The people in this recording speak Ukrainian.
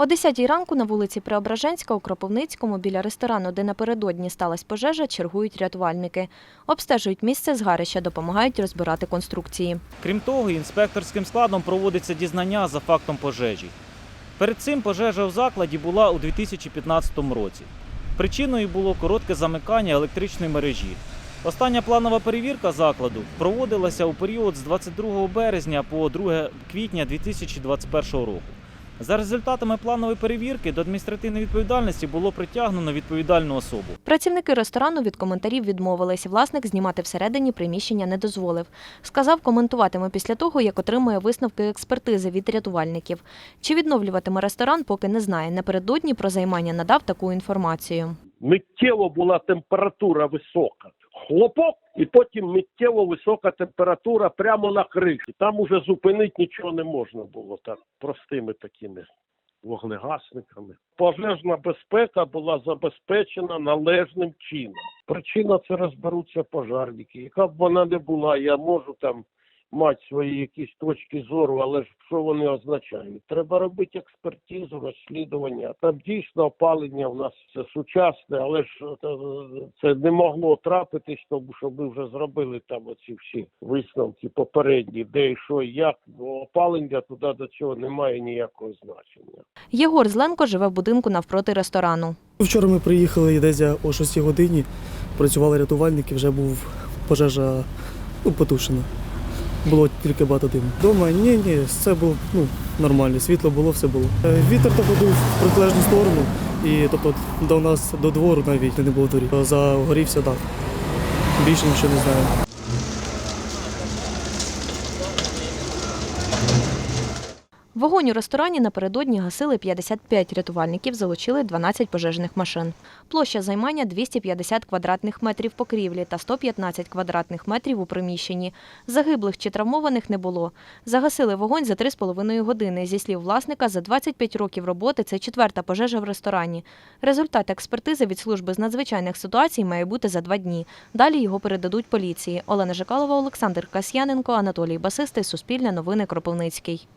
О 10 ранку на вулиці Преображенська у Кропивницькому біля ресторану, де напередодні сталася пожежа, чергують рятувальники. Обстежують місце згарища, допомагають розбирати конструкції. Крім того, інспекторським складом проводиться дізнання за фактом пожежі. Перед цим пожежа в закладі була у 2015 році. Причиною було коротке замикання електричної мережі. Остання планова перевірка закладу проводилася у період з 22 березня по 2 квітня 2021 року. За результатами планової перевірки до адміністративної відповідальності було притягнено відповідальну особу. Працівники ресторану від коментарів відмовились. Власник знімати всередині приміщення не дозволив. Сказав, коментуватиме після того, як отримує висновки експертизи від рятувальників. Чи відновлюватиме ресторан, поки не знає. Напередодні про займання надав таку інформацію. миттєво була температура висока. Хлопок, і потім миттєво висока температура прямо на криші. Там уже зупинити нічого не можна було так простими такими вогнегасниками. Пожежна безпека була забезпечена належним чином. Причина це розберуться пожарники. Яка б вона не була, я можу там мати свої якісь точки зору, але ж що вони означають? Треба робити експертизу, розслідування. Там дійсно опалення в нас це сучасне, але ж е, це не могло трапитись, тому що ми вже зробили там оці всі висновки попередні, де і що, і як. Ну, опалення туди до цього не має ніякого значення. Єгор Зленко живе в будинку навпроти ресторану. Вчора ми приїхали і десь о 6 годині. Працювали рятувальники, вже був пожежа ну, потушена. Було тільки багато диму. Дома ні, ні, це було ну, нормально, світло було, все було. Е, Вітер тобто дув в протилежну сторону, і тобто до нас до двору навіть не було дворів. Загорівся так. Більше нічого не знаю. Вогонь у ресторані напередодні гасили 55 рятувальників, залучили 12 пожежних машин. Площа займання 250 квадратних метрів покрівлі та 115 квадратних метрів у приміщенні. Загиблих чи травмованих не було. Загасили вогонь за 3,5 години. Зі слів власника, за 25 років роботи це четверта пожежа в ресторані. Результат експертизи від служби з надзвичайних ситуацій має бути за два дні. Далі його передадуть поліції. Олена Жикалова, Олександр Касьяненко, Анатолій Басистий, Суспільне новини Кропивницький.